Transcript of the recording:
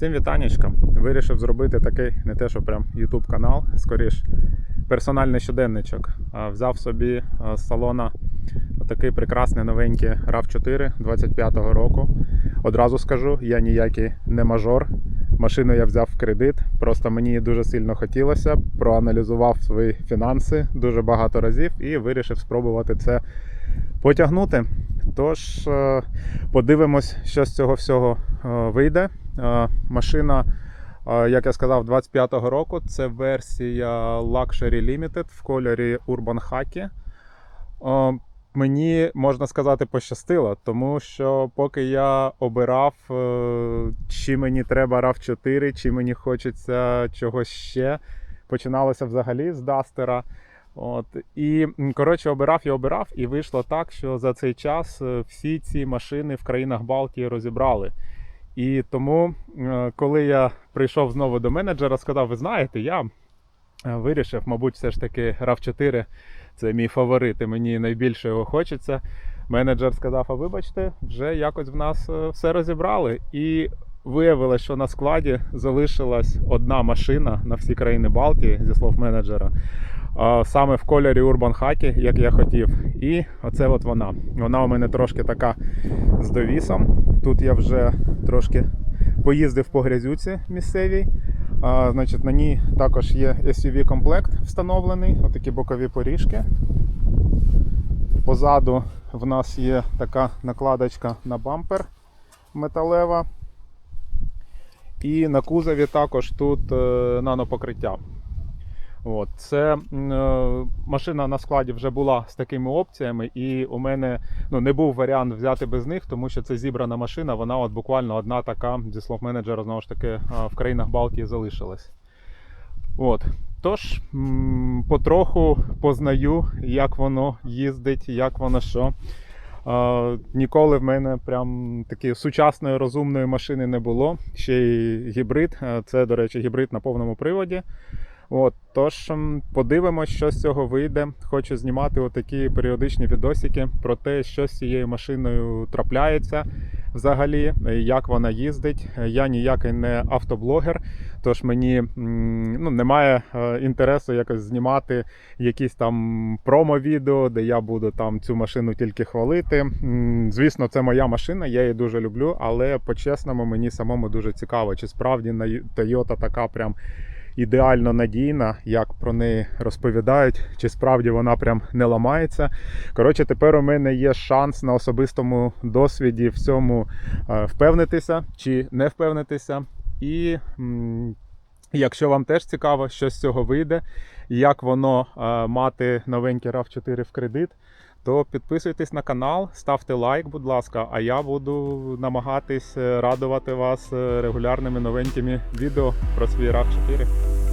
Всім вітанечка. Вирішив зробити такий не те, що прям YouTube канал, скоріш персональний щоденничок. Взяв собі з салона такий прекрасний новенький RAV4 25-го року. Одразу скажу, я ніякий не мажор. Машину я взяв в кредит, просто мені дуже сильно хотілося. Проаналізував свої фінанси дуже багато разів і вирішив спробувати це потягнути. Тож е, подивимось, що з цього всього е, вийде. Е, Машина, е, як я сказав, 25-го року. Це версія Luxury Limited в кольорі Urban Khaki. Е, Мені можна сказати пощастило, тому що поки я обирав, чи мені треба RAV4, чи мені хочеться чогось ще, починалося взагалі з Дастера. От і коротше обирав і обирав, і вийшло так, що за цей час всі ці машини в країнах Балтії розібрали. І тому, е, коли я прийшов знову до менеджера, сказав: ви знаєте, я е, вирішив, мабуть, все ж таки RAV4 це мій фаворит, і мені найбільше його хочеться. Менеджер сказав: а вибачте, вже якось в нас е, все розібрали. І виявилося, що на складі залишилась одна машина на всі країни Балтії, зі слов менеджера. Саме в кольорі Urban Khaki, як я хотів. І оце от вона. Вона у мене трошки така з довісом. Тут я вже трошки поїздив по грязюці місцевій. А, значить, на ній також є SUV-комплект встановлений, отакі бокові поріжки. Позаду в нас є така накладочка на бампер металева. І на кузові також тут е, нанопокриття. От, це е, машина на складі вже була з такими опціями, і у мене ну, не був варіант взяти без них, тому що це зібрана машина, вона от буквально одна така, зі слов менеджера, знову ж таки, е, в країнах Балтії залишилась. От. Тож, потроху познаю, як воно їздить, як воно що. Е, ніколи в мене прям такої сучасної розумної машини не було. Ще й гібрид. Е, Це, до речі, гібрид на повному приводі. От, тож подивимось, що з цього вийде. Хочу знімати отакі періодичні відосики про те, що з цією машиною трапляється взагалі, е, як вона їздить. Е, Я ніякий не автоблогер, тож мені ну, немає е, інтересу якось знімати якісь там промо-відео, де я буду там цю машину тільки хвалити. Звісно, це моя машина, я її дуже люблю, але по-чесному мені самому дуже цікаво, чи справді Toyota така прям ідеально надійна, як про неї розповідають, чи справді вона прям не ламається. Коротше, тепер у мене є шанс на особистому досвіді в цьому е, впевнитися чи не впевнитися. І якщо вам теж цікаво, що з цього вийде, як воно е, мати новенький RAV4 в кредит. То підписуйтесь на канал, ставте лайк, будь ласка, а я буду намагатись е, радувати вас е, регулярними новенькими відео про свій RAV4.